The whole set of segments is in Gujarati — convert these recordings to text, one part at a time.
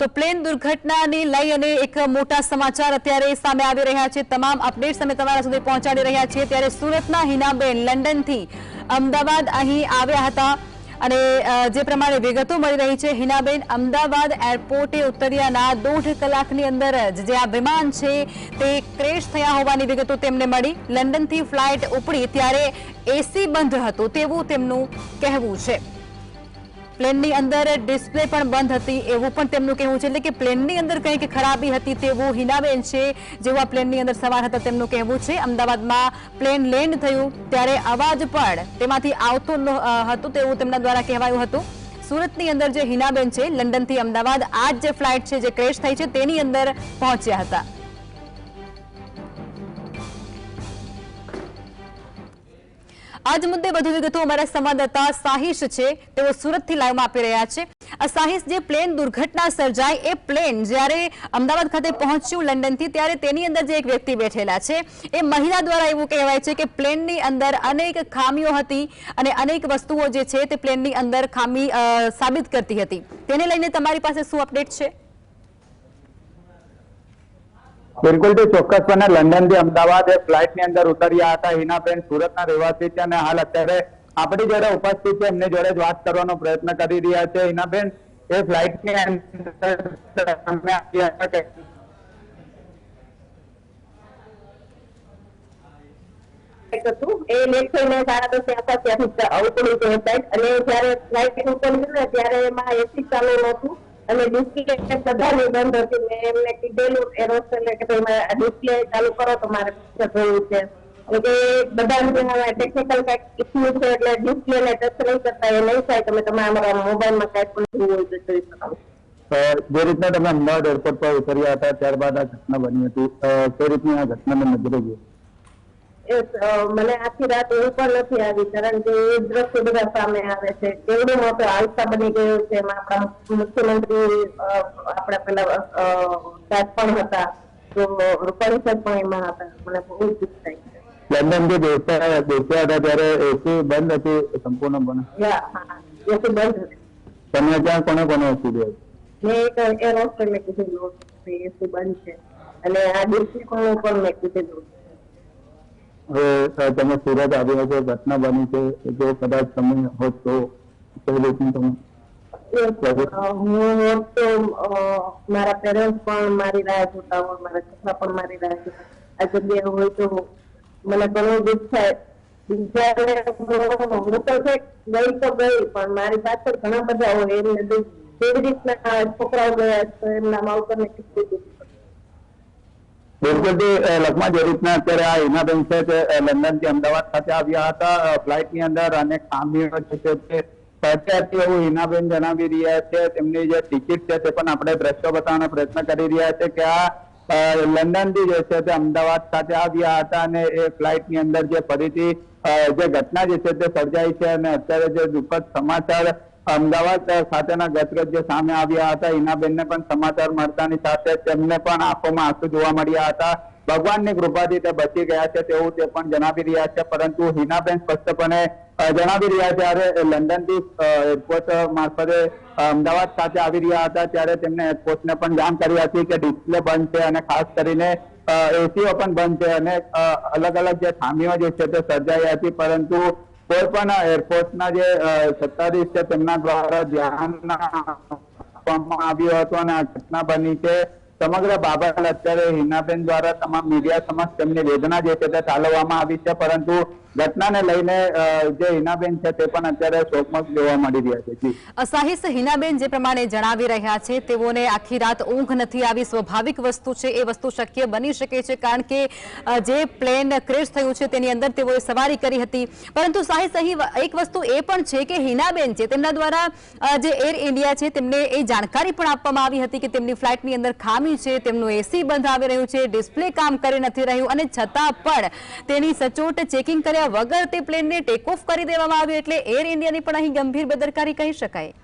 તો પ્લેન દુર્ઘટનાને લઈ અને એક મોટા સમાચાર અત્યારે સામે આવી રહ્યા છે. તમામ અપડેટ્સ અમે તમારા સુધી પહોંચાડી રહ્યા છીએ. ત્યારે સુરતના હિનાબેન લંડનથી અમદાવાદ અહીં આવ્યા હતા અને જે પ્રમાણે વિગતો મળી રહી છે, હિનાબેન, અમદાવાદ એરપોર્ટે ઉતર્યાના દોઢ કલાકની અંદર જ જે આ વિમાન છે તે ક્રેશ થયા હોવાની વિગતો તેમને મળી. લંડનથી ફ્લાઇટ ઉપડી ત્યારે એસી બંધ હતું તેવું તેમનું કહેવું છે. પ્લેનની અંદર ડિસ્પ્લે પણ બંધ હતી, એવું પણ તેમનું કહેવું છે. એટલે કે પ્લેનની અંદર કંઈક ખરાબી હતી તેવું હિનાબેન છે, જેવું આ પ્લેનની અંદર સવાર હતા તેમનું કહેવું છે. અમદાવાદમાં પ્લેન લેન્ડ થયું, ત્યારે અવાજ પણ તેમાંથી આવતો હતું તેવું તેમના દ્વારા કહેવાયું હતું. સુરતની અંદર જે હિનાબેન છે, લંડનથી અમદાવાદ આ જે ફ્લાઇટ છે, જે ક્રેશ થઈ છે, તેની અંદર પહોંચ્યા હતા. આજ મુદ્દે વધુ વિગતો અમારા સંવાદદાતા સાહિશ છે. તેઓ સુરતથી લાઈવમાં આપી રહ્યા છે. સાહિશ જે પ્લેન દુર્ઘટના સર્જાઈ એ પ્લેન જ્યારે અમદાવાદ ખાતે પહોંચ્યું લંડનથી ત્યારે તેની અંદર જે એક વ્યક્તિ બેઠેલા છે. એ મહિલા દ્વારા એવું કહેવાય છે કે પ્લેનની અંદર અનેક ખામીઓ હતી અને અનેક વસ્તુઓ જે છે તે પ્લેનની અંદર ખામી સાબિત કરતી હતી. તેને લઈને તમારી પાસે શું અપડેટ છે? બિલકુલ તે ચોક્કસપણે લંડનથી અમદાવાદ એ ફ્લાઇટની અંદર ઉતર્યા હતા. હિનાબેન સુરતના રહેવાસી છે અને હાલ અત્યારે આપણી જયારે ઉપસ્થિત છે. એમને જોડે જ વાત કરવાનો પ્રયત્ન કરી રહ્યા છે. હિનાબેન, એ ફ્લાઇટની અંદર હતા એ ગયો અને જયારે ફ્લાઇટ ઉપડી ને ત્યારે એમાં એસી ચાલુ નહોતું. અને ડિસ્પ્લે બધાની બંધ હતી મેં એમને કીધેલું એરોસ્ટેલે કે ભાઈ ડિસ્પ્લે ચાલુ કરો તો મારે પિક્ચર જોયું છે. એટલે બધા ટેકનિકલ કંઈક ઇસ્યુ છે એટલે ડિસ્પ્લે ને ટચ નહીં કરતા, એ નહીં થાય. તમે તમારા મોબાઈલમાં કઈ પણ જોવું હોય તો જોઈ શકો. જે રીતના તમે અમદાવાદ એરપોર્ટ પર ઉતર્યા હતા, ત્યારબાદ આ ઘટના બની હતી. તે રીતની આ ઘટનાને નજરે જોઈ મને આખી રાત એવું પણ નથી આવી કારણ કે એ દ્રશ્ય બધા સામે આવે છે. કેવડો મોટો હાદસા બની ગયો છે એમાં મુખ્યમંત્રી આપણા પેલા સાહેબ પણ હતા તો રૂપાણી સાહેબ પણ એમાં હતા. મને બહુ દુઃખ થાય છે. લંડનથી બેસ્યા બેસ્યા હતા ત્યારે એસી બંધ હતી સંપૂર્ણ યા, હા બંધ હતી. તમે ત્યાં કોને કોને એસી દે? મેં એક એર હોસ્ટેલને કીધેલું કે એસી બંધ છે. અને આ દિવસે પણ પણ મેં કીધેલું હવે તમે સુરત આવ્યા છો, ઘટના બની છે, જો કદાચ તમે હો તો કઈ રીતનું તમે પણ મારી રાહ આ જગ્યાએ હોય તો મને ઘણું દુઃખ થાય. બીજાને હું ગઈ તો ગઈ, પણ મારી પાછળ ઘણા બધા હોય એમને છોકરાઓ ગયા છે, એમના માવતરને કેટલું દુઃખ બિલકુલ લખમાં જે રીતના અત્યારે આ હિનાબેન છે તે અ, લંડનથી અમદાવાદ ખાતે આવ્યા હતા. ફ્લાઇટની અંદર અનેક ખામીઓ છે તે તે એવું હિનાબેન જણાવી રહ્યા છે. તેમની જે ટિકિટ છે તે પણ આપણે દ્રશ્યો બતાવવાનો પ્રયત્ન કરી રહ્યા છે કે આ લંડનથી જે છે તે અમદાવાદ ખાતે આવ્યા હતા અને એ ફ્લાઇટની અંદર જે ફરીથી જે ઘટના જે છે તે સર્જાઈ છે અને અત્યારે જે દુઃખદ સમાચાર અમદાવાદ સાથેના ગતગત જે સામે આવ્યા હતા હિનાબેનને પણ સમાચાર મળતાની સાથે તેમને પણ આંખોમાં આંસુ જોવા મળ્યા હતા. ભગવાનની કૃપાથી તે બચી ગયા છે તેવું તે પણ જણાવી રહ્યા છે, પરંતુ હિનાબેન સ્પષ્ટપણે જણાવી રહ્યા છે ત્યારે લંડનથી એરપોર્ટ મારફતે અમદાવાદ સાથે આવી રહ્યા હતા, ત્યારે તેમને એરપોર્ટને પણ જાણ કરી હતી કે ડિસ્પ્લે બંધ છે અને ખાસ કરીને એસીઓ પણ બંધ છે અને અલગ અલગ જે ખામીઓ જે છે તે સર્જાઈ હતી, પરંતુ કોઈ પણ એરપોર્ટના જે સત્તાધીશ છે, તેમના દ્વારા ધ્યાન આપવામાં આવ્યું હતું અને આ ઘટના બની છે. સમગ્ર બાબત અત્યારે હિનાબેન દ્વારા તમામ મીડિયા સમક્ષ તેમની વેદના જે છે તે ઠાલવવામાં આવી છે. પરંતુ ઘટનાને લઈને જે હિનાબેન છે તે પણ અત્યારે શોકમાં જોવા મળી રહ્યા છે. સાહિસ હિનાબેન જે પ્રમાણે જણાવી રહ્યા છે, તેઓને આખી રાત ઊંઘ નથી આવી. સ્વાભાવિક વસ્તુ છે, એ વસ્તુ શક્ય બની શકે છે, કારણ કે જે પ્લેન ક્રેશ થયું છે, તેની અંદર તેઓએ સવારી કરી હતી. પરંતુ સાહિસ, અહીં એક વસ્તુ એ પણ છે કે હિનાબેન છે તેમના દ્વારા જે એર ઇન્ડિયા છે, તેમને એ જાણકારી પણ આપવામાં આવી હતી કે તેમની ફ્લાઇટની અંદર ખામી છે, તેમનું એસી બંધ આવી રહ્યું છે, ડિસ્પ્લે કામ કરી નથી રહ્યું અને છતાં પણ તેની સચોટ ચેકિંગ કર્યા વગર તે પ્લેનને ટેક ઓફ કરી દેવામાં આવ્યું એટલે એર ઇન્ડિયાની પણ અહીં ગંભીર બેદરકારી કહી શકાય.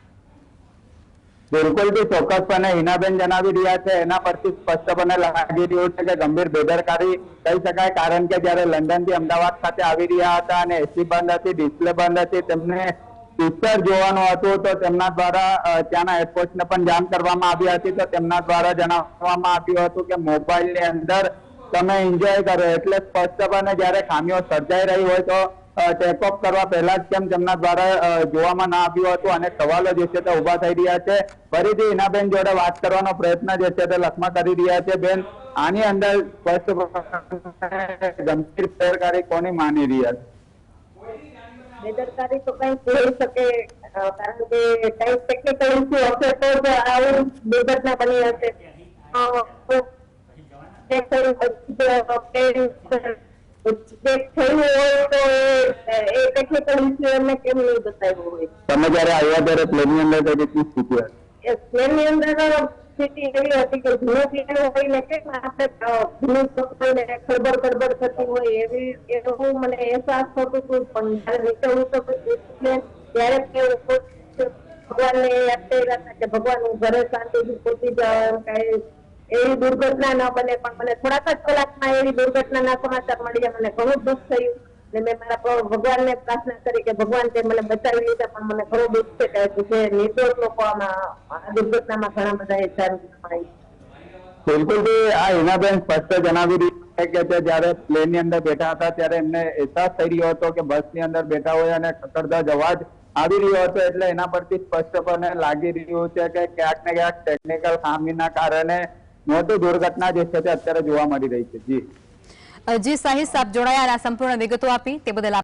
બિલકુલથી ચોક્કસપણે હિનાબેન જણાવી રહ્યા છે, એના પરથી સ્પષ્ટપણે લાગી રહ્યું છે કે ગંભીર બેદરકારી કહી શકાય, કારણ કે જ્યારે લંડનથી અમદાવાદ ખાતે આવી રહ્યા હતા અને એસી બંધ હતી ડિસ્પ્લે બંધ હતી, તેમને પિક્ચર જોવાનું હતું, તો તેમના દ્વારા ત્યાંના એરપોર્ટને પણ જાણ કરવામાં આવી હતી, તો તેમના દ્વારા જણાવવામાં આવ્યું હતું કે મોબાઈલની અંદર તમે એન્જોય કરો. એટલે સ્પષ્ટપણે જ્યારે ખામીઓ સર્જાઈ રહી હોય તો ચેકઅપ કરવા પહેલા જ કેમ તેમના દ્વારા જોવામાં ના આવ્યું હતું અને સવાલો જે છે તે ઊભા થઈ રહ્યા છે. ફરીથી હિનાબેન જોડે વાત કરવાનો પ્રયત્ન જે છે તે લખમાં કરી રહ્યા છે. બેન, આની અંદર સ્પષ્ટ ગંભીર બેદરકારી કોની માની રહ્યા છે બેદરકારી તો કઈ કહી શકે કારણ કે કઈ ટેકનિકલ ઇસ્યુ હશે તો આવું દુર્ઘટના બની હશે. જે હોય તમે જયારે આવ્યા ત્યારે પ્લેનની અંદર કઈ રીતની સ્થિતિ હતી? એ પ્લેનની અંદર સ્થિતિ એવી હતી કે જૂનું પ્લેન હોય ને કેમ આપણે જૂનું પકડીને ખડબડ ખડબડ થતી હોય એવી એવું મને અહેસાસ થતું હતું પણ જયારે નીકળવું તો પ્લેન ત્યારે ભગવાનને યાદ કર્યા હતા કે ભગવાન ઘરે શાંતિથી પહોંચી જાઓ કાંઈ એવી દુર્ઘટના ન બને, પણ મને થોડાક જ કલાકમાં એવી દુર્ઘટનાના સમાચાર મળ્યા મને ઘણું દુઃખ થયું ને મેં મારા ભગવાનને પ્રાર્થના કરી કે ભગવાન તે મને બચાવી લીધા, પણ મને ઘણું દુઃખ છે કે જે નિર્દોષ લોકો આમાં આ દુર્ઘટનામાં ઘણા બધા એ જાન ગુમાવી. આ હિનાબેન સ્પષ્ટ જણાવી રહી છે કે તે પ્લેનની અંદર બેઠા હતા, ત્યારે એમને અહેસાસ થઈ રહ્યો હતો કે બસની અંદર બેઠા હોય અને ખખડધજ અવાજ આવી રહ્યો હતો, એટલે એના પરથી સ્પષ્ટપણે લાગી રહ્યું છે કે ક્યાંક ને ક્યાંક ટેકનિકલ ખામીના કારણે મોટી દુર્ઘટના જે છે તે અત્યારે જોવા મળી રહી છે. જી. જી સાહિદ સાહેબ જોડાયા સંપૂર્ણ વિગતો આપી તે બદલ